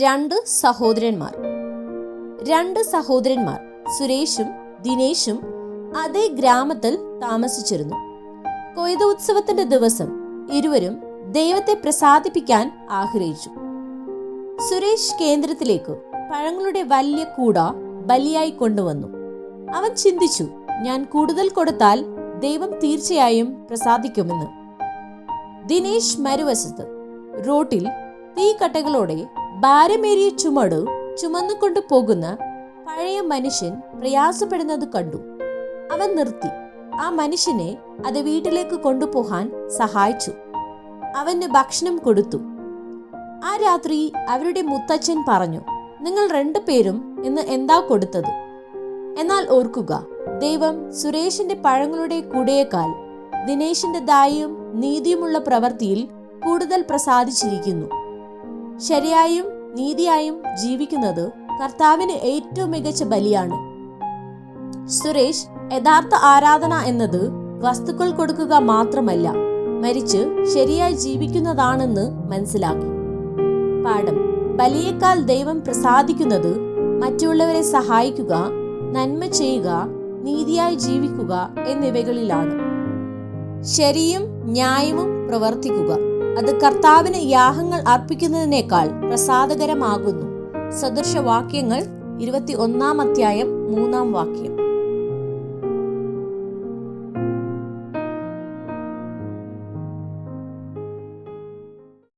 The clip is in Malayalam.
രണ്ട് സഹോദരന്മാർ. രണ്ട് സഹോദരന്മാർ സുരേഷും ദിനേശും അതേ ഗ്രാമത്തിൽ താമസിച്ചിരുന്നു. കൊയ്ത ഉത്സവത്തിന്റെ ദിവസം ഇരുവരും ദൈവത്തെ പ്രസാദിപ്പിക്കാൻ ആഗ്രഹിച്ചു. സുരേഷ് കേന്ദ്രത്തിലേക്ക് പഴങ്ങളുടെ വലിയ കൂട ബലിയായി കൊണ്ടുവന്നു. അവൻ ചിന്തിച്ചു ഞാൻ കൂടുതൽ കൊടുത്താൽ ദൈവം തീർച്ചയായും പ്രസാദിക്കുമെന്ന്. ദിനേശ് മറുവശത്ത് റോട്ടിൽ തീക്കട്ടകളോടെ ഭാരമേറിയ ചുമട് ചുമന്നുകൊണ്ടു പോകുന്ന പഴയ മനുഷ്യൻ പ്രയാസപ്പെടുന്നത് കണ്ടു. അവൻ നിർത്തി. ആ മനുഷ്യനെ അത് വീട്ടിലേക്ക് കൊണ്ടുപോകാൻ സഹായിച്ചു. അവന് ഭക്ഷണം കൊടുത്തു. ആ രാത്രി അവരുടെ മുത്തച്ഛൻ പറഞ്ഞു നിങ്ങൾ രണ്ടുപേരും ഇന്ന് എന്താ കൊടുത്തത്? എന്നാൽ ഓർക്കുക ദൈവം സുരേഷിന്റെ പഴങ്ങളുടെ കൂടെയേക്കാൾ ദിനേശിന്റെ ദായും നീതിയുമുള്ള പ്രവൃത്തിയിൽ കൂടുതൽ പ്രസാദിച്ചിരിക്കുന്നു. ശരിയായും നീതിയായും ജീവിക്കുന്നത് കർത്താവിന് ഏറ്റവും മികച്ച ബലിയാണ്. സുരേഷ് യഥാർത്ഥ ആരാധന എന്നത് വസ്തുക്കൾ കൊടുക്കുക മാത്രമല്ല മരിച്ച് ശരിയായി ജീവിക്കുന്നതാണെന്ന് മനസ്സിലാക്കി. പാഠം. ബലിയേക്കാൾ ദൈവം പ്രസാദിക്കുന്നത് മറ്റുള്ളവരെ സഹായിക്കുക നന്മ ചെയ്യുക നീതിയായി ജീവിക്കുക എന്നിവകളിലാണ്. ശരിയും ന്യായവും പ്രവർത്തിക്കുക. അത് കർത്താവിന് യാഹങ്ങൾ അർപ്പിക്കുന്നതിനേക്കാൾ പ്രസാദകരമാകുന്നു. സദൃശവാക്യങ്ങൾ ഇരുപത്തി ഒന്നാം അധ്യായം മൂന്നാം വാക്യം.